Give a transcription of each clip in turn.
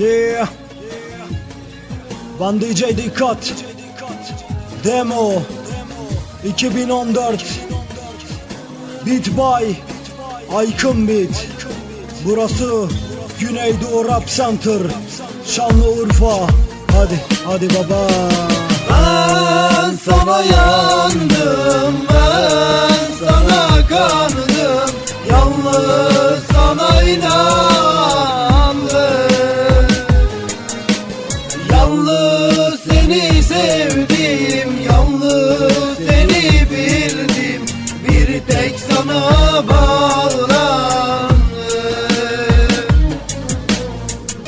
Yeah. Van DJ dikkat. Demo. 2014 Beat by. Aykın Beat. Burası Güneydoğu Rap Center. Şanlıurfa. Hadi hadi baba. Ben sana yandım Ben sana kandım. Yalnız sana inandım bağlandım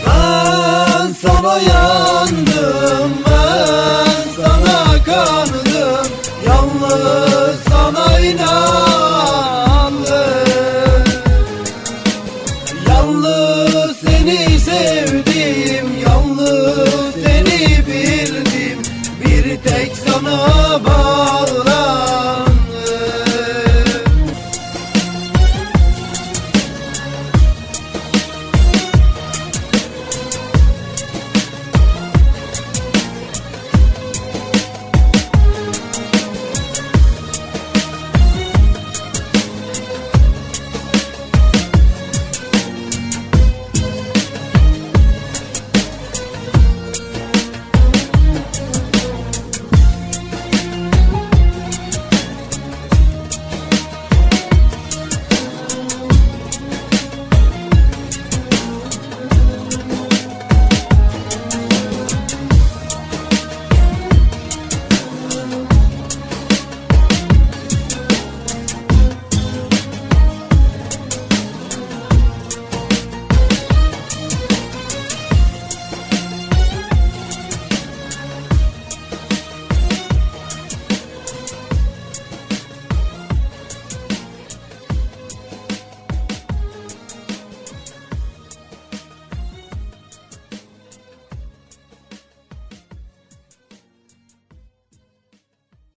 Ben sana yandım Ben sana kandım. Yalnız sana inandım. Yalnız seni sevdim Yalnız